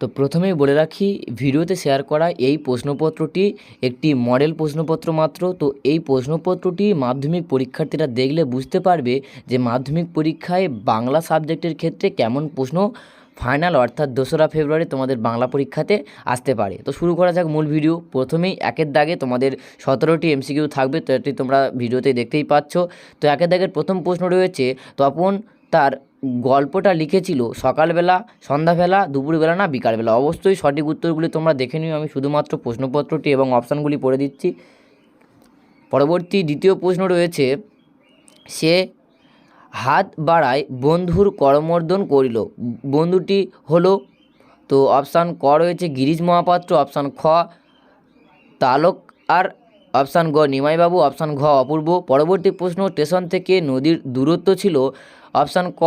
তো প্রথমেই বলে রাখি, ভিডিওতে শেয়ার করা এই প্রশ্নপত্রটি একটি মডেল প্রশ্নপত্র মাত্র। তো এই প্রশ্নপত্রটি মাধ্যমিক পরীক্ষার্থীরা দেখলে বুঝতে পারবে যে মাধ্যমিক পরীক্ষায় বাংলা সাবজেক্টের ক্ষেত্রে কেমন প্রশ্ন ফাইনাল অর্থাৎ দোসরা ফেব্রুয়ারি তোমাদের বাংলা পরীক্ষাতে আসতে পারে। তো শুরু করা যাক মূল ভিডিও প্রথমেই একের দাগে তোমাদের সতেরোটি এমসিকিউ থাকবে, তো এটি তোমরা ভিডিওতে দেখতেই পাচ্ছ। তো একের দাগের প্রথম প্রশ্ন রয়েছে, তপন তার গল্পটা লিখেছিল সকালবেলা, সন্ধ্যাবেলা, দুপুরবেলা না বিকালবেলা। অবশ্যই সঠিক উত্তরগুলি তোমরা দেখে নিও। আমি শুধুমাত্র প্রশ্নপত্রটি এবং অপশানগুলি পড়ে দিচ্ছি। পরবর্তী দ্বিতীয় প্রশ্ন রয়েছে, সে হাত বাড়ায় বন্ধুর করমর্দন করিল। বন্ধুটি হলো, তো অপশান ক রয়েছে, গিরিশ মহাপাত্র অপশান খ তালক আর অপশান গ, নিমাইবাবু, অপশান ঘ, অপূর্ব। পরবর্তী প্রশ্ন, স্টেশন থেকে নদীর দূরত্ব ছিল। অপশান ক,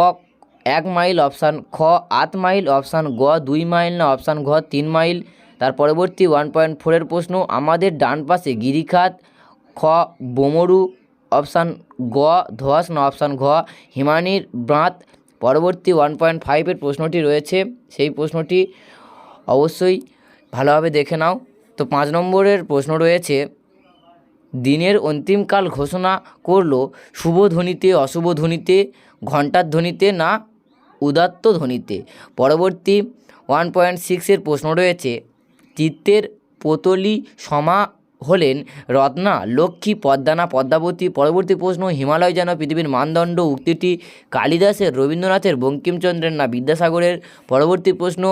এক মাইল, অপশান খ, আট মাইল, অপশান গ, দুই মাইল না, অপশান ঘ, তিন মাইল। তার পরবর্তী ওয়ান পয়েন্ট ফোরের প্রশ্ন, আমাদের ডান পাশে গিরিখাত, খ, বোমরু, অপশান গ, ধস না, অপশান ঘ, হিমানির ব্রাঁত পরবর্তী ওয়ান পয়েন্ট ফাইভের প্রশ্নটি রয়েছে, সেই প্রশ্নটি অবশ্যই ভালোভাবে দেখে নাও। তো পাঁচ নম্বরের প্রশ্ন রয়েছে দিনের অন্তিমকাল ঘোষণা করল শুভ ধ্বনিতে অশুভ ধ্বনিতে ঘণ্টার ধ্বনিতে না উদাত্ত ধ্বনিতে পরবর্তী ওয়ান পয়েন্ট সিক্সের প্রশ্ন রয়েছে, চিত্তের পোতলি সমা হলেন রত্না, লক্ষ্মী পদ্মানা পদ্মাবতী, পরবর্তী প্রশ্ন, হিমালয় যেন পৃথিবীর মানদণ্ড, উক্তিটি কালিদাসের, রবীন্দ্রনাথের, বঙ্কিমচন্দ্রের না বিদ্যাসাগরের? পরবর্তী প্রশ্ন,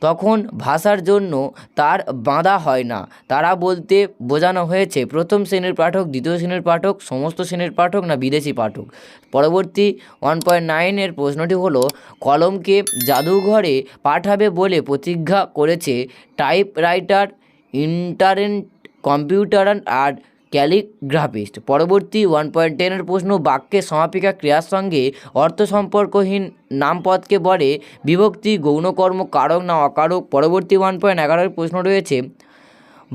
তখন ভাষার জন্য তার বাঁধা হয় না, তারা বলতে বোঝানো হয়েছে, প্রথম শ্রেণির পাঠক, দ্বিতীয় শ্রেণির পাঠক, সমস্ত শ্রেণির পাঠক না বিদেশি পাঠক? পরবর্তী ওয়ান পয়েন্ট নাইনের প্রশ্নটি হলো, কলমকে জাদুঘরে পাঠাবে বলে প্রতিজ্ঞা করেছে টাইপরাইটার ইন্টারেন্ট কম্পিউটার আর ক্যালিগ্রাফিস্ট পরবর্তী ওয়ান পয়েন্ট টেনের প্রশ্ন, বাক্যে সমাপিকা ক্রিয়ার সঙ্গে অর্থ সম্পর্কহীন নামপদকে বলে বিভক্তি, গৌণকর্ম, কারক না অকারক। পরবর্তী ওয়ান পয়েন্ট এগারোর প্রশ্ন রয়েছে,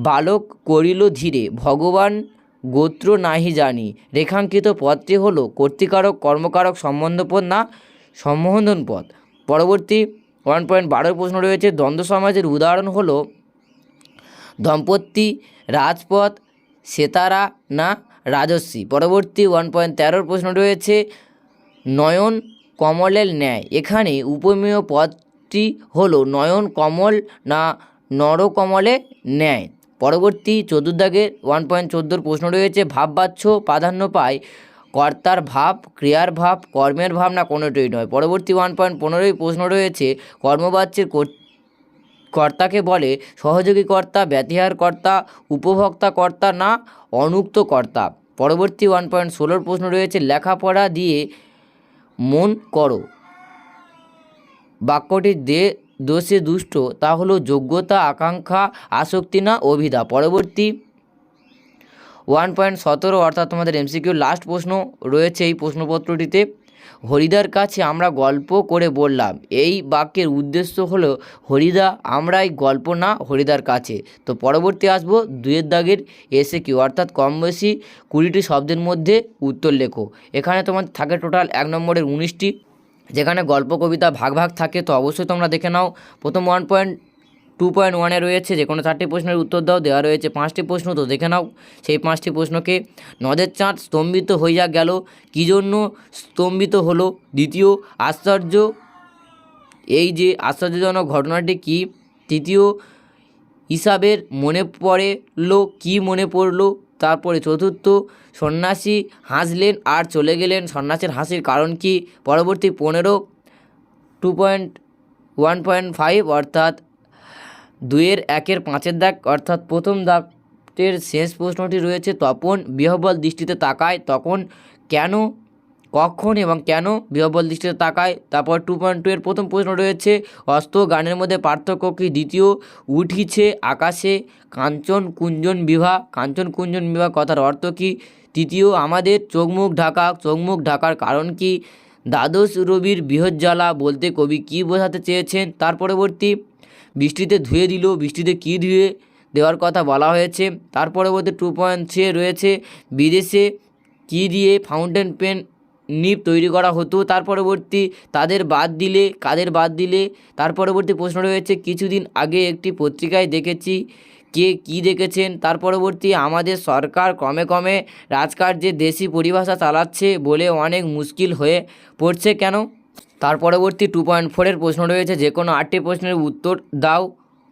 বালক করিল ধীরে, ভগবান গোত্র নাহি জানি। রেখাঙ্কিত পদটি হলো কর্তৃকারক, কর্মকারক, সম্বন্ধপদ না সম্বোধন পদ পরবর্তী ওয়ান পয়েন্ট বারোর প্রশ্ন রয়েছে, দ্বন্দ্ব সমাজের উদাহরণ হলো দম্পতি, রাজপথ, সেতারা না রাজস্বী? পরবর্তী ওয়ান পয়েন্ট তেরোর প্রশ্ন রয়েছে, নয়ন কমলের ন্যায়। এখানে উপমেয় পদটি হলো নয়ন কমল না নরকমলে ন্যায়। পরবর্তী চতুর্দাগের ওয়ান পয়েন্ট চোদ্দোর প্রশ্ন রয়েছে, ভাববাচ্য প্রাধান্য পায় কর্তার ভাব, ক্রিয়ার ভাব, কর্মের ভাব না কোনোটাই নয়। পরবর্তী ওয়ান পয়েন্ট পনেরোই প্রশ্ন রয়েছে, কর্মবাচ্যের কর্ত- কর্তাকে বলে সহযোগী কর্তা ব্যতিহার কর্তা উপভোক্তা কর্তা না অনুক্ত কর্তা পরবর্তী ওয়ান পয়েন্ট ষোলোর প্রশ্ন রয়েছে, লেখাপড়া দিয়ে মন করো। বাক্যটি দে, দোষে দুষ্ট, তা হলো যোগ্যতা, আকাঙ্ক্ষা, আসক্তি না অভিধা। পরবর্তী ওয়ান পয়েন্ট সতেরো, অর্থাৎ তোমাদের এমসিকিউ লাস্ট প্রশ্ন রয়েছে এই প্রশ্নপত্রটিতে। হরিদার কাছে আমরা গল্প করে বললাম। এই বাক্যের উদ্দেশ্য হলো, হরিদা, আমরাই গল্প না হরিদার কাছে। তো পরবর্তী আসব দুয়ের দাগের এসে কিউ অর্থাৎ কম বেশি কুড়িটি শব্দের মধ্যে উত্তর লেখো। এখানে তোমার থাকে টোটাল এক নম্বরের উনিশটি, যেখানে গল্প, কবিতা ভাগ ভাগ থাকে। তো অবশ্যই তোমরা দেখে নাও। প্রথম ওয়ান পয়েন্ট টু পয়েন্ট ওয়ানে রয়েছে, যে কোনো চারটি প্রশ্নের উত্তর দাও, দেওয়া রয়েছে পাঁচটি প্রশ্ন, তো দেখে নাও, সেই পাঁচটি প্রশ্নকে নদের চাঁদ স্তম্ভিত হইয়া গেল, কী জন্য স্তম্ভিত হলো? দ্বিতীয়, আশ্চর্য, এই যে আশ্চর্যজনক ঘটনাটি কি? তৃতীয়, হিসাবের মনে পড়ল, কি মনে পড়ল? তারপরে চতুর্থ, সন্ন্যাসী হাসলেন আর চলে গেলেন, সন্ন্যাসীর হাসির কারণ কি? পরবর্তী পনেরো two point one point five অর্থাৎ দুইয়ের একের পাঁচের দাগ, অর্থাৎ প্রথম দাগের শেষ প্রশ্নটি রয়েছে, তপন বিহবল দৃষ্টিতে তাকায়, তখন কেন, কখন এবং কেন বিহবল দৃষ্টিতে তাকায়, তারপর টু পয়েন্ট টু এর প্রথম প্রশ্ন রয়েছে অস্ত গানের মধ্যে পার্থক্য কি? দ্বিতীয়, উঠিছে আকাশে, কাঞ্চন কুঞ্জন বিভা, কাঞ্চন কুঞ্জন বিভা কথার অর্থ কি? তৃতীয়, আমাদের চোখমুখ ঢাকা, চোখমুখ ঢাকার কারণ কি? দ্বাদশ রবির বৃহৎ জ্বালা বলতে কবি কী বোঝাতে চেয়েছেন? তার পরবর্তী বৃষ্টিতে ধুয়ে দিল, বৃষ্টিতে কী ধুয়ে দেওয়ার কথা বলা হয়েছে। তার পরবর্তী টু পয়েন্ট থ্রি রয়েছে, বিদেশে কী দিয়ে ফাউন্টেন পেন নিপ তৈরি করা হতো, তার পরবর্তী তাদের বাদ দিলে, কাদের বাদ দিলে? তার পরবর্তী প্রশ্ন রয়েছে, কিছুদিন আগে একটি পত্রিকায় দেখেছি, কে কী দেখেছেন? তার পরবর্তী, আমাদের সরকার ক্রমে ক্রমে রাজকার্যে দেশি পরিভাষা চালাচ্ছে বলে অনেক মুশকিল হয়ে পড়ছে কেন? তার পরবর্তী টু পয়েন্ট ফোরের প্রশ্ন রয়েছে, যে কোনো আটটি প্রশ্নের উত্তর দাও।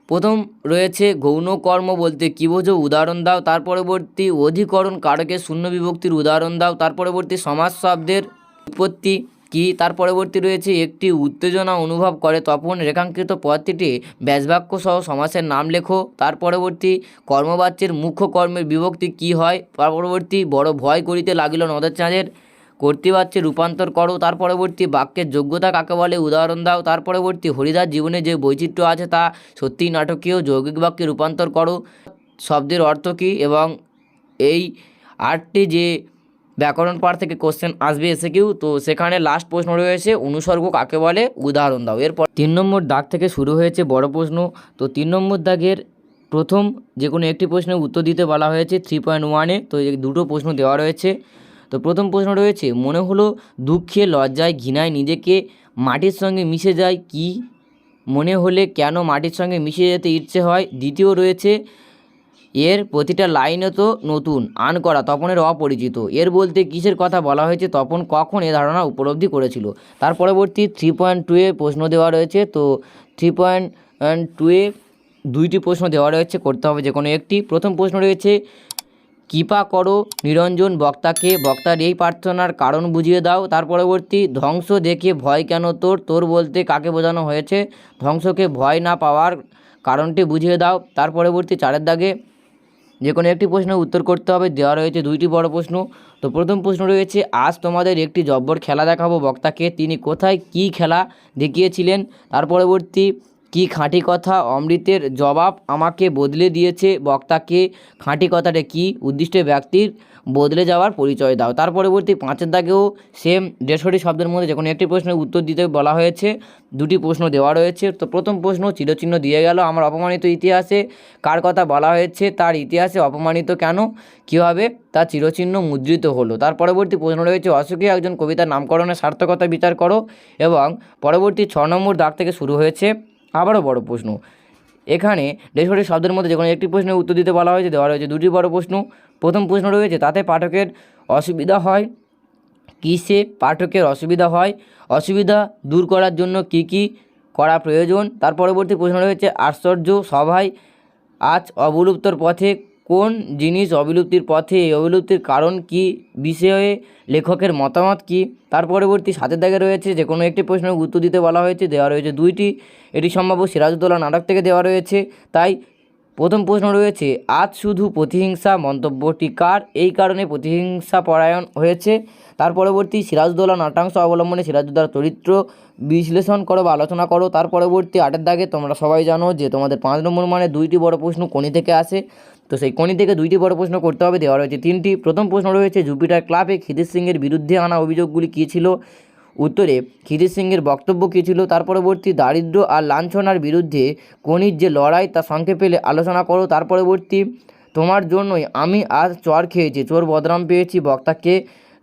প্রথম রয়েছে, গৌণ কর্ম বলতে কী বোঝো? উদাহরণ দাও। তার পরবর্তী, অধিকরণ কারকের শূন্য বিভক্তির উদাহরণ দাও? তার পরবর্তী, সমাজ শব্দের উৎপত্তি কি? তার পরবর্তী রয়েছে, একটি উত্তেজনা অনুভব করে। তপন রেখাঙ্কিত পদটিতে ব্যাসবাক্য সহ সমাসের নাম লেখো। তার পরবর্তী, কর্মবাচ্যের মুখ্য কর্মের বিভক্তি কি হয়? তার পরবর্তী, বড় ভয় করিতে লাগিল নদের চাঁদের। কর্তৃবাচ্যে রূপান্তর করো, তার পরবর্তী বাক্যের যোগ্যতা কাকে বলে? উদাহরণ দাও, তার পরবর্তী হরিদাস জীবনে যে বৈচিত্র্য আছে তা সত্যিই নাটকীয়, যৌগিক বাক্যে রূপান্তর করো। শব্দের অর্থ কী? এবং এই আটটি যে ব্যাকরণ পাঠ থেকে কোশ্চেন আসবে এসে কেউ, তো সেখানে লাস্ট প্রশ্ন রয়েছে, অনুসর্গ কাকে বলে? উদাহরণ দাও। এরপর তিন নম্বর দাগ থেকে শুরু হয়েছে, বড় প্রশ্ন, তো তিন নম্বর দাগের প্রথম যে কোনো একটি প্রশ্নের উত্তর দিতে বলা হয়েছে থ্রি পয়েন্ট ওয়ানে তো এই দুটো প্রশ্ন দেওয়া রয়েছে। তো প্রথম প্রশ্ন রয়েছে, মনে হলো দুঃখে, লজ্জায়, ঘৃণায় নিজেকে মাটির সঙ্গে মিশে যায় কি? মনে হলে কেন মাটির সঙ্গে মিশে যেতে ইচ্ছে হয়? দ্বিতীয় রয়েছে, এর প্রতিটা লাইনে তো নতুন, আন করা, তপনের অপরিচিত। এর বলতে কিসের কথা বলা হয়েছে? তপন কখন এ ধারণা উপলব্ধি করেছিল? তার পরবর্তী থ্রি পয়েন্ট টুয়ে প্রশ্ন দেওয়া রয়েছে, তো থ্রি পয়েন্ট টুয়ে দুইটি প্রশ্ন দেওয়া রয়েছে, করতে হবে যে কোনো একটি। প্রথম প্রশ্ন রয়েছে কৃপা করো, নিরঞ্জন বক্তাকে। বক্তার এই প্রার্থনার কারণ বুঝিয়ে দাও। তার পরবর্তী, ধ্বংস দেখে ভয় কেন তোর? তোর বলতে কাকে বোঝানো হয়েছে? ধ্বংসকে ভয় না পাওয়ার কারণটি বুঝিয়ে দাও। তার পরবর্তী চারের দাগে যে কোনো একটি প্রশ্নের উত্তর করতে হবে। দেওয়া রয়েছে দুইটি বড় প্রশ্ন। তো প্রথম প্রশ্ন রয়েছে, আজ তোমাদের একটি জব্বর খেলা দেখাবো বক্তাকে। তিনি কোথায় কী খেলা দেখিয়েছিলেন? তার পরবর্তী কি খাঁটি কথা? অমৃতের জবাব আমাকে বদলে দিয়েছে বক্তাকে। খাঁটি কথাটা কি? উদ্দিষ্ট ব্যক্তির বদলে যাওয়ার পরিচয় দাও। তার পরবর্তী পাঁচের দাগেও সেম দেড়শোটি শব্দের মধ্যে যে কোনো একটি প্রশ্নের উত্তর দিতে বলা হয়েছে। দুটি প্রশ্ন দেওয়া রয়েছে। তো প্রথম প্রশ্ন চিরচিহ্ন দিয়ে গেল আমার অপমানিত ইতিহাসে। কার কথা বলা হয়েছে? তার ইতিহাসে অপমানিত কেন? কীভাবে? তার চিরচিহ্ন মুদ্রিত হলো। তার পরবর্তী প্রশ্ন রয়েছে অসুখী একজন কবিতার নামকরণের সার্থকতা বিচার করো এবং পরবর্তী ছ নম্বর দাগ থেকে শুরু হয়েছে। আবারও বড় প্রশ্ন। এখানে দেড়শোটি শব্দের মধ্যে যে কোনো একটি প্রশ্নের উত্তর দিতে বলা হয়েছে, দেওয়া রয়েছে দুটি বড় প্রশ্ন। প্রথম প্রশ্ন রয়েছে, তাতে পাঠকের অসুবিধা হয়? কিসে পাঠকের অসুবিধা হয়? অসুবিধা দূর করার জন্য কি কি করা প্রয়োজন? তার পরবর্তী প্রশ্ন রয়েছে, আশ্চর্য সভায় আজ অবলুপ্তর পথে কোন জিনিস অবিলুপ্তির পথে, এই অবিলুপ্তির কারণ কি? বিষয়ে লেখকের মতামত কি? তার পরবর্তী সাথে দাগে রয়েছে যে, কোনো একটি প্রশ্নের উত্তর দিতে বলা হয়েছে, দেওয়া রয়েছে দুইটি। এটি সম্ভাব্য সিরাজউদ্দৌলা নাটক থেকে দেওয়া রয়েছে। তাই প্রথম প্রশ্ন রয়েছে, আজ শুধু প্রতিহিংসা মন্তব্যটি কার? এই কারণে প্রতিহিংসা পরায়ণ হয়েছে। তার পরবর্তী সিরাজউদ্দৌলা নাটাংশ অবলম্বনে সিরাজউদ্দৌলার চরিত্র বিশ্লেষণ করো বা আলোচনা করো। তার পরবর্তী আটের দাগে তোমরা সবাই জানো যে তোমাদের পাঁচ নম্বর মানে দুইটি বড় প্রশ্ন কোনি থেকে আসে। তো সেই কোনি থেকে দুইটি বড় প্রশ্ন করতে হবে। দেওয়া রয়েছে তিনটি। প্রথম প্রশ্ন রয়েছে, জুপিটার ক্লাবে খিদির সিংয়ের বিরুদ্ধে আনা অভিযোগগুলি কী ছিল? উত্তরে খিদির সিংয়ের বক্তব্য কী ছিল? তার পরবর্তী দারিদ্র আর লাঞ্ছনার বিরুদ্ধে কনির যে লড়াই, তা সংক্ষেপে আলোচনা করো। তার পরবর্তী, তোমার জন্যই আমি আজ চর খেয়েছি, চোর বদনাম পেয়েছি বক্তাকে।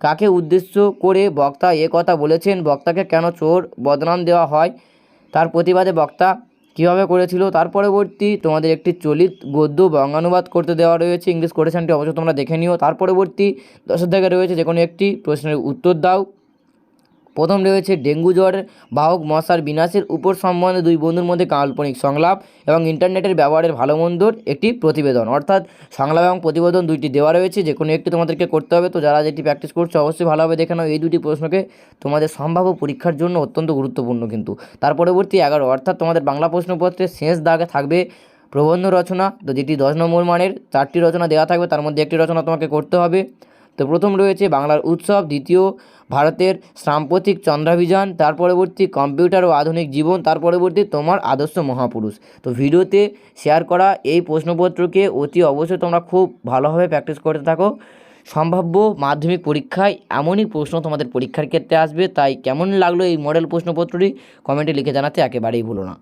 কাকে উদ্দেশ্য করে বক্তা এ কথা বলেছেন? বক্তাকে কেন চোর বদনাম দেওয়া হয়? তার প্রতিবাদে বক্তা কীভাবে করেছিল? তার পরবর্তী, তোমাদের একটি চলিত গদ্য বঙ্গানুবাদ করতে দেওয়া রয়েছে। ইংলিশ কোটেশনটি অবশ্যই তোমরা দেখে নিও। তার পরবর্তী দশের থেকে রয়েছে যে কোনো একটি প্রশ্নের উত্তর দাও। প্রথম রয়েছে ডেঙ্গু জ্বরের বাহক মশার বিনাশের উপর সম্বন্ধে দুই বন্ধুর মধ্যে কাল্পনিক সংলাপ এবং ইন্টারনেটের ব্যবহারের ভালো মন্দর একটি প্রতিবেদন। অর্থাৎ সংলাপ এবং প্রতিবেদন দুইটি দেওয়া রয়েছে, যে কোনো একটি তোমাদেরকে করতে হবে। তো যারা যেটি প্র্যাকটিস করছ, অবশ্যই ভালোভাবে দেখে নাও। এই দুটি প্রশ্নকে তোমাদের সম্ভাব্য পরীক্ষার জন্য অত্যন্ত গুরুত্বপূর্ণ কিন্তু। তার পরবর্তী এগারো, অর্থাৎ তোমাদের বাংলা প্রশ্নপত্রের শেষ দাগে থাকবে প্রবন্ধ রচনা। তো যেটি দশ নম্বর মানের, চারটি রচনা দেওয়া থাকবে, তার মধ্যে একটি রচনা তোমাকে করতে হবে। তো প্রথম রয়েছে বাংলার উৎসব, দ্বিতীয় ভারতের সাম্প্রতিক চন্দ্রাভিযান, তার পরবর্তী কম্পিউটার ও আধুনিক জীবন, তার পরবর্তী তোমার আদর্শ মহাপুরুষ। তো ভিডিওতে শেয়ার করা এই প্রশ্নপত্রকে অতি অবশ্যই তোমরা খুব ভালোভাবে প্র্যাকটিস করতে থাকো। সম্ভাব্য মাধ্যমিক পরীক্ষায় এমনই প্রশ্ন তোমাদের পরীক্ষার ক্ষেত্রে আসবে, তাই কেমন লাগল এই মডেল প্রশ্নপত্রটি? কমেন্টে লিখে জানাতে একেবারেই ভুলো না।